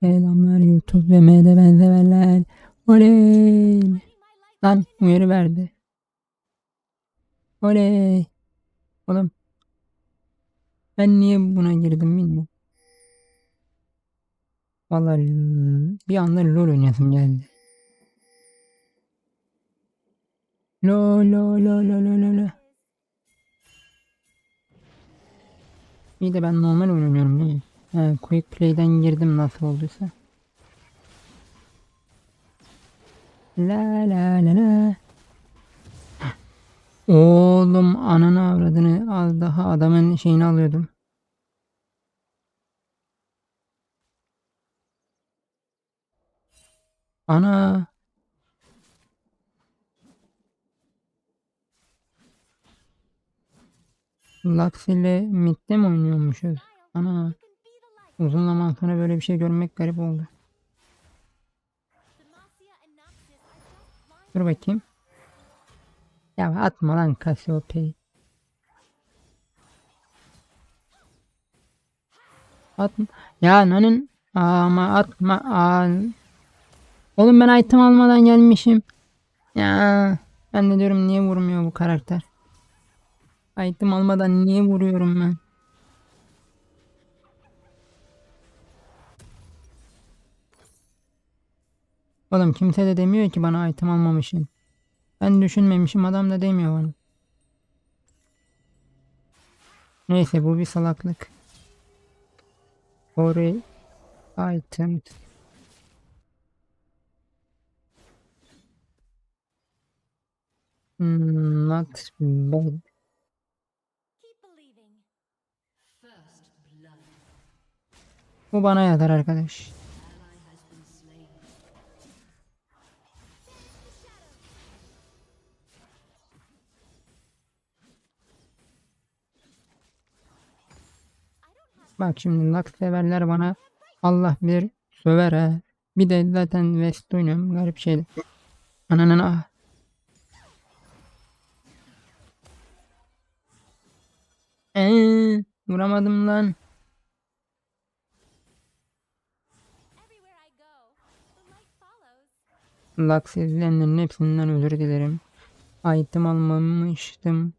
Selamlar YouTube ve MD benzeverler. Oley. Lan uyarı verdi. Oley. Oğlum. Ben niye buna girdim bilmiyorum. Vallahi bir anda LoL oynayasım geldi. Lo lo lo lo lo lo lo. İyi de ben normal oynuyorum değil mi? Ha, Quick Play'den girdim nasıl olduysa. La la la la. Oğlum ananı avradını az daha adamın şeyini alıyordum. Ana. Lux ile midde mi oynuyormuşuz? Ana. Uzun zaman sonra böyle bir şey görmek garip oldu. Dur bakayım. Ya atma lan Cassiopeia'yı. Atma. Ya nanın. Ama atma. Aa. Oğlum ben item almadan gelmişim. Ya. Ben de diyorum niye vurmuyor bu karakter. Item almadan niye vuruyorum ben? Oğlum kimse de demiyor ki bana item almamışsın. Ben düşünmemişim adam da demiyor bana. Neyse bu bir salaklık. Ori item. Hmm, not bad. Bu bana yeter arkadaş. Bak şimdi Lux severler bana Allah bir söver ha. Bir de zaten West oynuyorum garip şeyler. Ananın ah. Eee, vuramadım lan. Lux izleyenlerin hepsinden özür dilerim. Item almamıştım.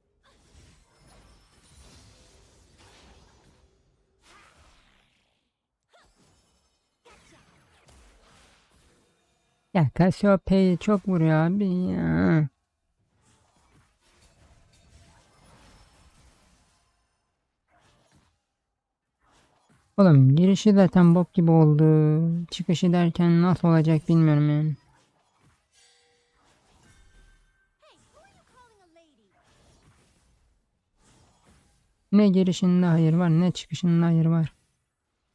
Ya Cassiopeia çok vuruyor abi ya. Oğlum girişi zaten bok gibi oldu. Çıkışı derken nasıl olacak bilmiyorum yani. Ne girişinde hayır var ne çıkışında hayır var.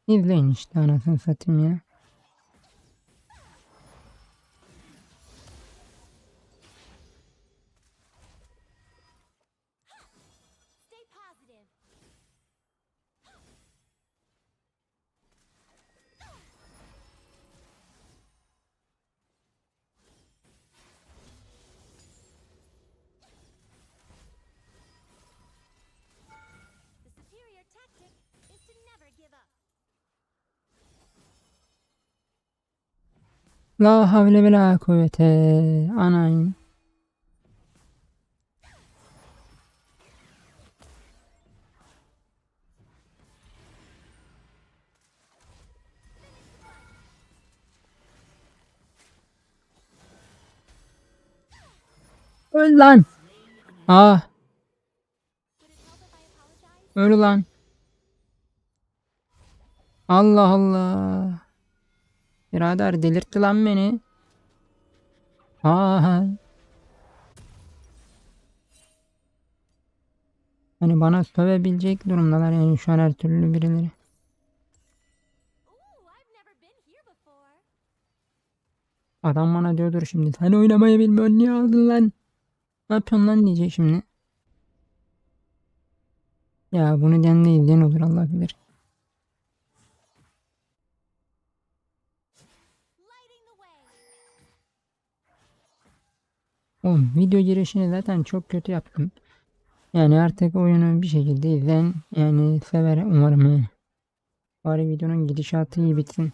İzleyin işte anasını satayım ya. La havle ve la kuvvete. Anayın. Öl lan. Ah. Öl lan. Allah Allah. Birader delirtti lan beni. Aa. Hani bana sövebilecek durumdalar yani şu an her türlü birileri. Adam bana diyordur şimdi. Sen oynamayı bilmiyorsun niye aldın lan? Ne yapıyorsun lan diyecek şimdi. Ya bunu diyen değil diyen olur Allah bilir. Oğlum video girişini zaten çok kötü yaptım. Yani artık oyunu bir şekilde izleyen yani sever umarım. Bari videonun gidişatı iyi bitsin.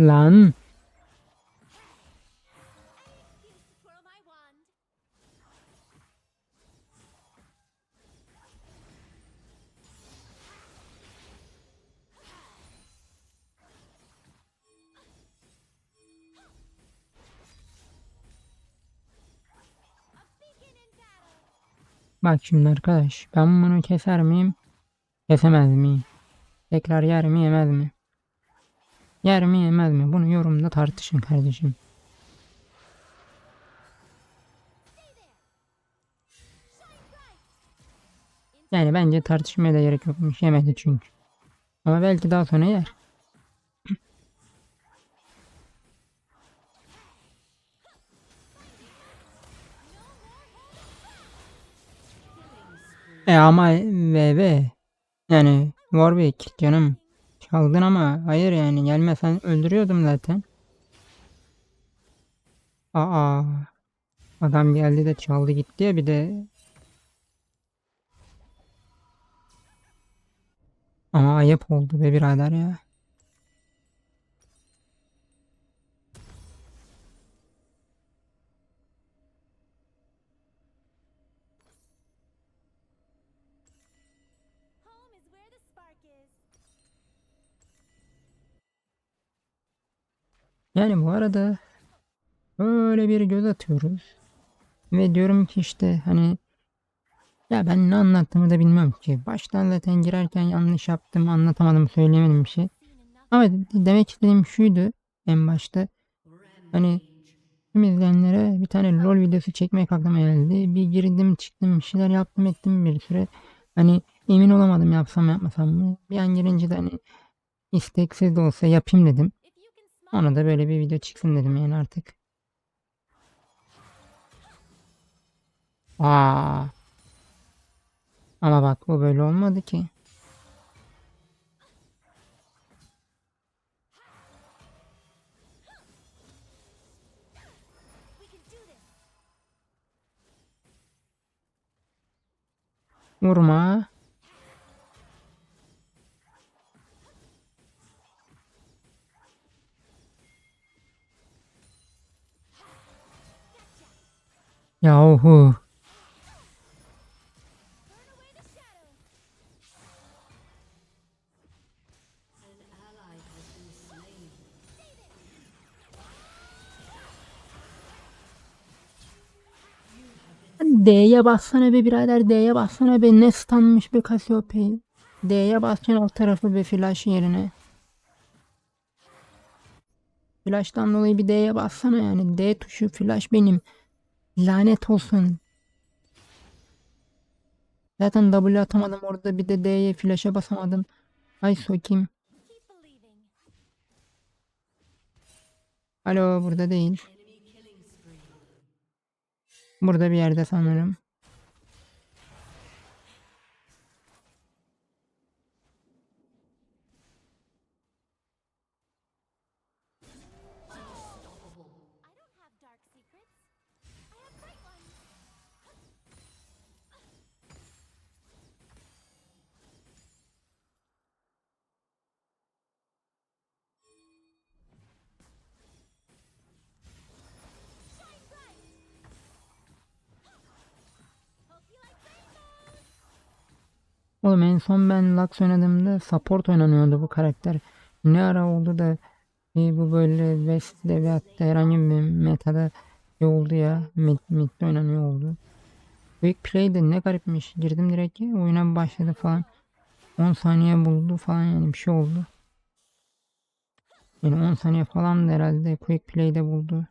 Battle. Bak şimdi arkadaş. Ben bunu keser miyim? Kesemez miyim? Tekrar yer mi yemez mi? Yer mi yemez mi? Bunu yorumda tartışın kardeşim. Yani bence tartışmaya da gerek yokmuş. Yemedi çünkü. Ama belki daha sonra yer. E ama VV yani Warwick canım çaldın ama hayır yani gelmesen öldürüyordum zaten. Aa adam geldi de çaldı gitti ya bir de ama ayıp oldu be birader ya. Yani bu arada böyle bir göz atıyoruz. Ve diyorum ki işte hani ya ben ne anlattığımı da bilmiyorum ki. Baştan zaten girerken yanlış yaptım, anlatamadım, söyleyemedim bir şey. Ama de- demek istediğim şuydu en başta. Hani tüm izleyenlere bir tane LOL videosu çekmek aklıma geldi. Bir girdim çıktım bir şeyler yaptım ettim bir süre. Hani emin olamadım yapsam yapmasam mı. Bir an girince de hani isteksiz de olsa yapayım dedim. Ona da böyle bir video çıksın dedim yani artık. Aa. Ama bak bu böyle olmadı ki. Vurma. Yahu. D'ye bassana be birader D'ye bassana be ne stunmış be Cassiopeia. D'ye basacaksın alt tarafı be flash yerine. Flash'tan dolayı bir D'ye bassana yani. D tuşu flash benim. Lanet olsun. Zaten W atamadım orada bir de D'ye flash'a basamadım. Ay sokayım. Alo burada değil. Burada bir yerde sanırım. Oğlum en son ben Lux oynadığımda support oynanıyordu bu karakter. Ne ara oldu da e, bu böyle West'de veyahut da herhangi bir metada şey oldu ya. Mid, mid'de oynanıyor oldu. Quick play de ne garipmiş. Girdim direkt oyuna başladı falan. 10 saniye buldu falan yani bir şey oldu. Yani 10 saniye falan da herhalde quick play'de buldu.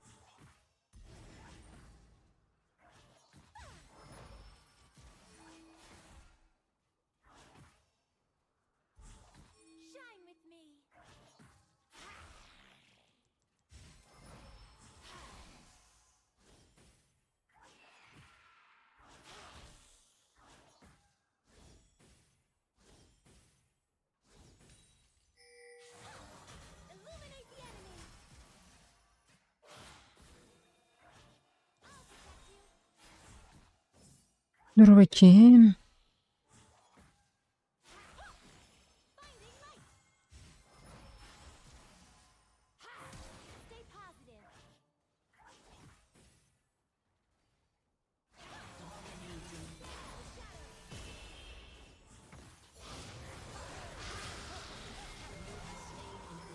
Dur bakayım.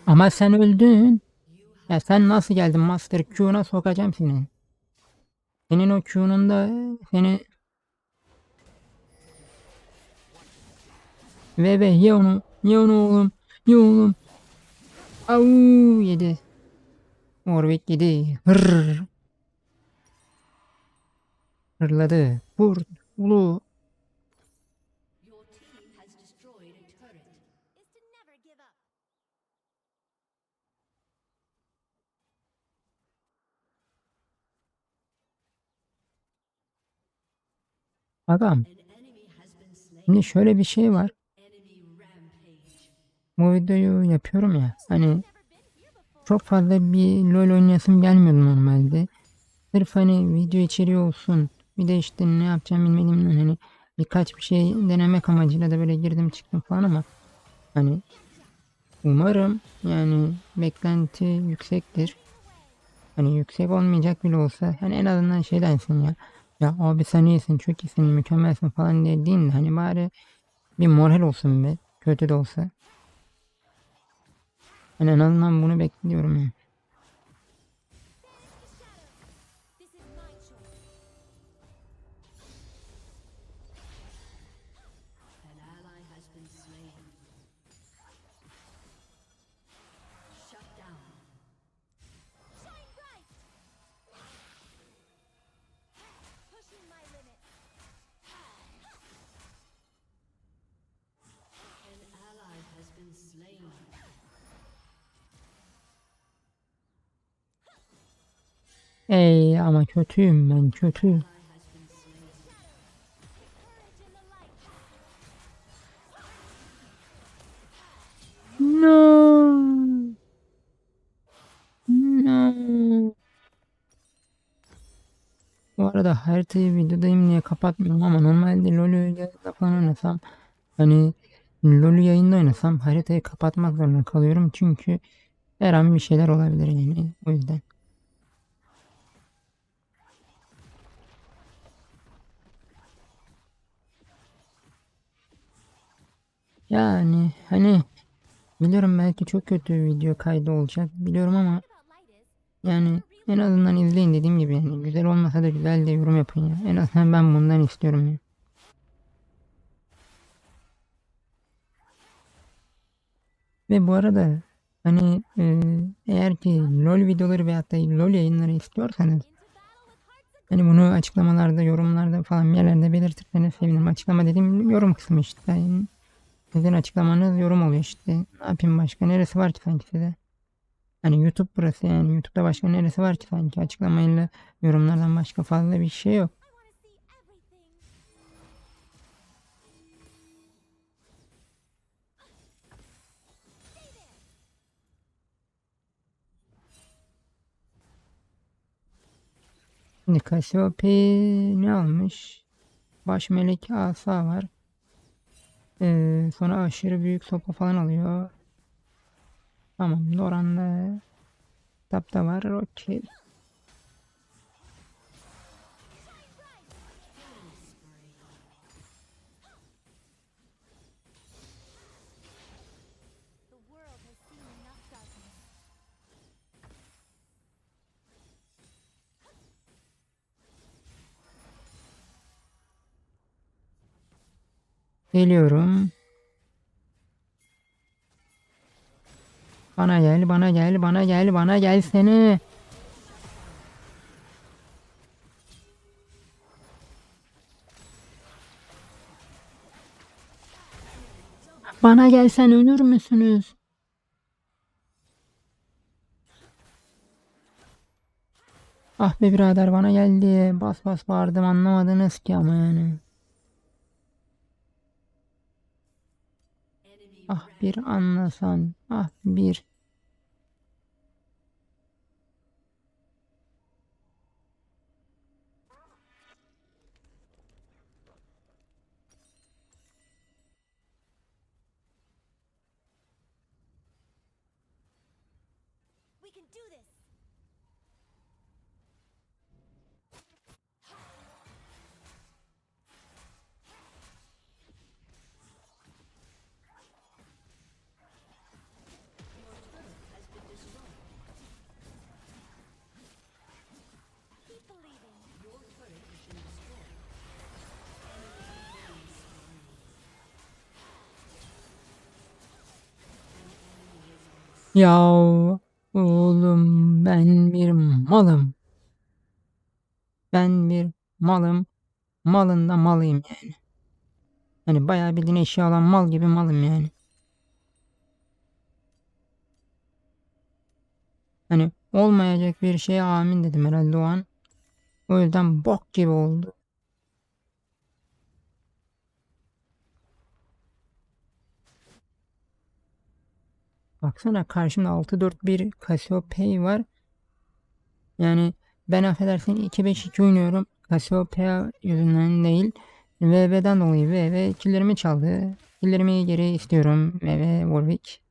Ama sen öldün. Ya sen nasıl geldin Master Q'na sokacağım seni. Senin o Q'nun da seni Ve ve ye onu. Ye onu oğlum. Ye oğlum. Au yedi. Warwick yedi. Hırr. Hırladı. Vur. Ulu. Your team has destroyed a turret. Is to never give up. Agam. An enemy has been slain. Şimdi şöyle bir şey var. Bu videoyu yapıyorum ya. Hani çok fazla bir LoL oynayasım gelmiyordu normalde. Sırf hani video içeriği olsun. Bir de işte ne yapacağım bilmediğimden hani birkaç bir şey denemek amacıyla da böyle girdim çıktım falan ama hani umarım yani beklenti yüksektir. Hani yüksek olmayacak bile olsa hani en azından şey densin ya. Ya abi sen iyisin, çok iyisin, mükemmelsin falan diye değil de hani bari bir moral olsun be. Kötü de olsa. Hani en azından bunu bekliyorum ya. Ey ama kötüyüm ben kötü. No. No. Bu arada haritayı videodayım diye kapatmıyorum ama normalde LoL'ü yayında falan oynasam hani LoL'ü yayında oynasam haritayı kapatmak zorunda kalıyorum çünkü her an bir şeyler olabilir yani o yüzden. Yani hani biliyorum belki çok kötü video kaydı olacak biliyorum ama yani en azından izleyin dediğim gibi yani güzel olmasa da güzel de yorum yapın ya. En azından ben bundan istiyorum ya. Ve bu arada hani e, eğer ki LoL videoları veyahut da LoL yayınları istiyorsanız hani bunu açıklamalarda, yorumlarda falan bir yerlerde belirtirseniz sevinirim. Açıklama dediğim yorum kısmı işte. Yani sizin açıklamanız yorum oluyor işte. Ne yapayım başka? Neresi var ki sanki size? Hani YouTube burası yani. YouTube'da başka neresi var ki sanki? Açıklamayla yorumlardan başka fazla bir şey yok. Şimdi Cassiopeia ne almış? Baş melek asa var. Ee, sonra aşırı büyük sopa falan alıyor. Tamam Doran'da kitapta var. Okey. Geliyorum. Bana gel, bana gel, bana gel, bana gel seni. Bana gelsen ölür müsünüz? Ah be birader bana geldi. Bas bas bağırdım anlamadınız ki ama yani. Ah bir anlasan. Ah bir. Ya oğlum ben bir malım. Ben bir malım. Malın da malıyım yani. Hani bayağı bildiğin eşya alan mal gibi malım yani. Hani olmayacak bir şeye amin dedim herhalde o an. O yüzden bok gibi oldu. Baksana karşımda 6-4-1 Cassiopeia var. Yani ben affedersin 2-5-2 oynuyorum. Cassiopeia yüzünden değil. VV'den dolayı VV killerimi çaldı. Killerimi geri istiyorum. VV Warwick.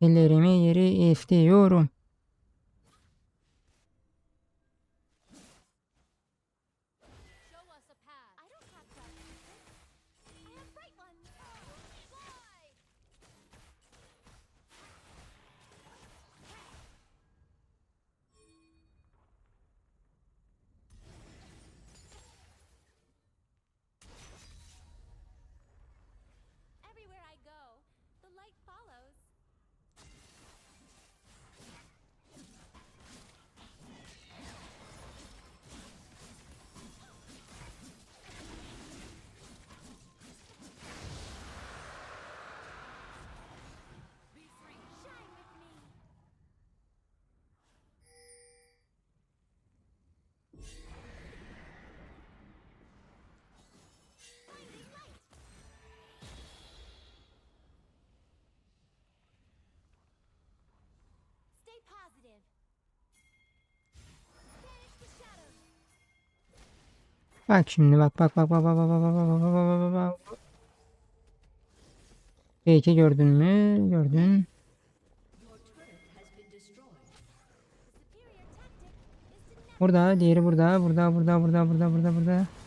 Killerimi geri istiyorum. Bak şimdi bak bak bak bak bak bak bak bak bak bak bak bak bak bak. Peki gördün mü? Gördün. Burada, diğeri burada, burada, burada, burada, burada, burada, burada.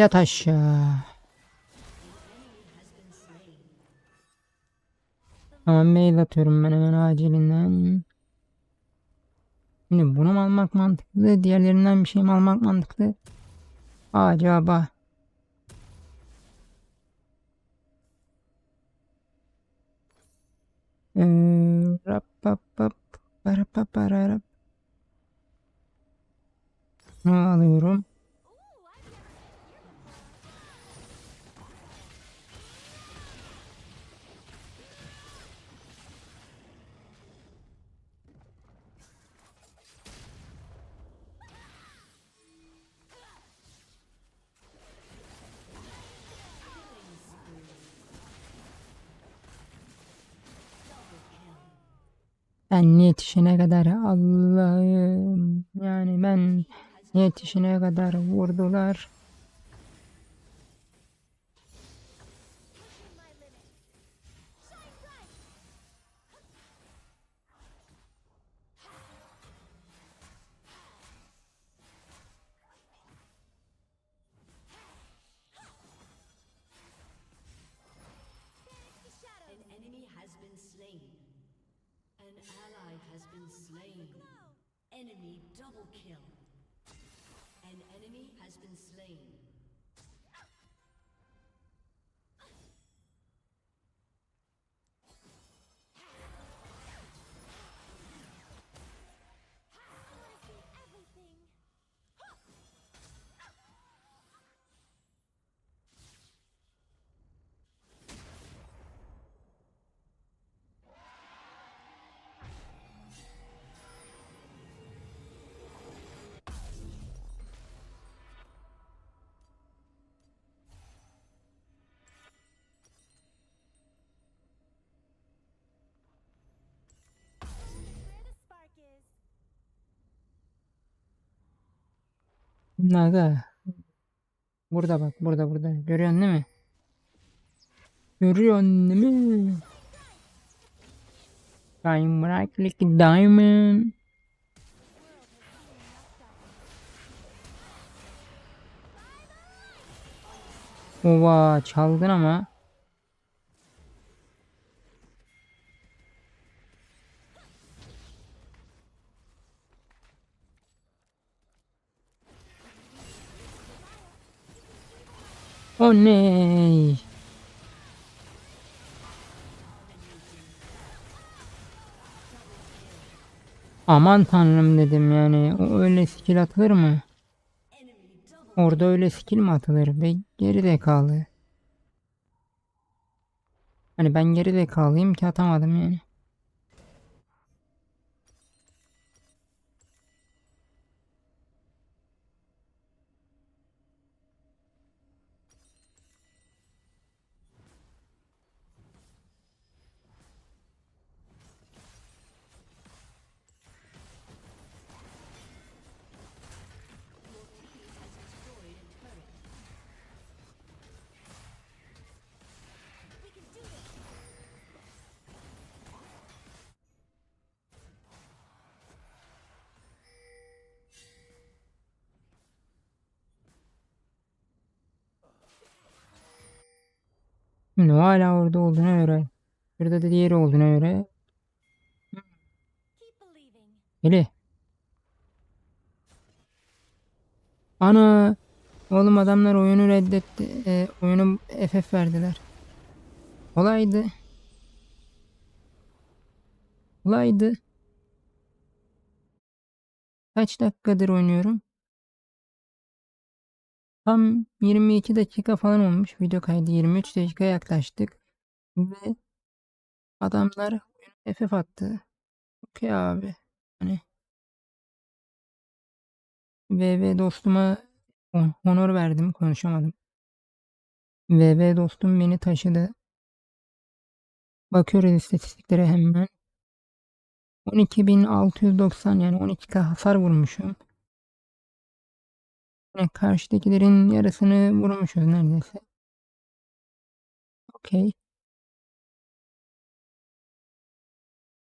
Yat aşağı. Tamam mail atıyorum ben hemen acilinden. Şimdi bunu mu almak mantıklı? Diğerlerinden bir şey mi almak mantıklı? Acaba. Ee, rap, para, pa, para, rap. Bunu alıyorum. Ben yetişene kadar Allah'ım. Yani ben yetişene kadar vurdular. Slain. Enemy double kill. An enemy has been slain. Naga. Burada bak burada burada. Görüyorsun değil mi? Görüyorsun değil mi? Diamond like diamond. Ova çaldın ama. O ne? Aman tanrım dedim yani. O öyle skill atılır mı? Orada öyle skill mi atılır? Be geri zekalı. Hani ben geri zekalıyım ki atamadım yani. Şimdi hala orada olduğuna göre. Burada da diğeri olduğuna göre. Eli. Ana. Oğlum adamlar oyunu reddetti. E, oyunu FF verdiler. Olaydı. Olaydı. Kaç dakikadır oynuyorum? Tam 22 dakika falan olmuş. Video kaydı 23 dakika yaklaştık. Ve adamlar FF attı. Okey abi. Hani VV dostuma hon- honor verdim. Konuşamadım. VV dostum beni taşıdı. Bakıyoruz istatistiklere hemen. 12.690 yani 12k hasar vurmuşum. Yani karşıdakilerin yarısını vurmuşuz neredeyse. Okey.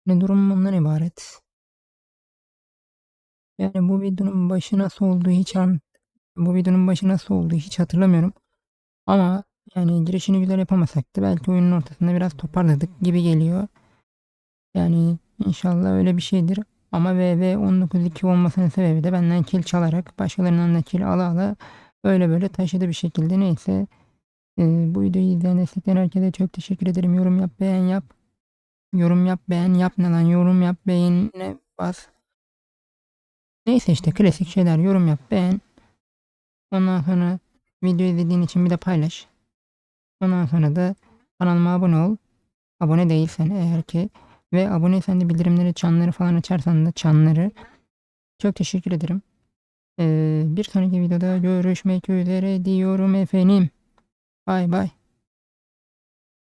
Ne durum bundan ibaret. Yani bu videonun başı nasıl olduğu hiç an bu videonun başı nasıl olduğu hiç hatırlamıyorum. Ama yani girişini güzel yapamasak da belki oyunun ortasında biraz toparladık gibi geliyor. Yani inşallah öyle bir şeydir. Ama VV 19-2 olmasının sebebi de benden kill çalarak başkalarından da kill ala ala öyle böyle taşıdı bir şekilde neyse. Ee, bu videoyu izleyen destekleyen herkese çok teşekkür ederim. Yorum yap beğen yap. Yorum yap beğen yap ne lan yorum yap beğenine bas. Neyse işte klasik şeyler yorum yap beğen. Ondan sonra video izlediğin için bir de paylaş. Ondan sonra da kanalıma abone ol. Abone değilsen eğer ki ve aboneysen de bildirimleri çanları falan açarsan da çanları. Çok teşekkür ederim. Ee, bir sonraki videoda görüşmek üzere diyorum efendim. Bay bay.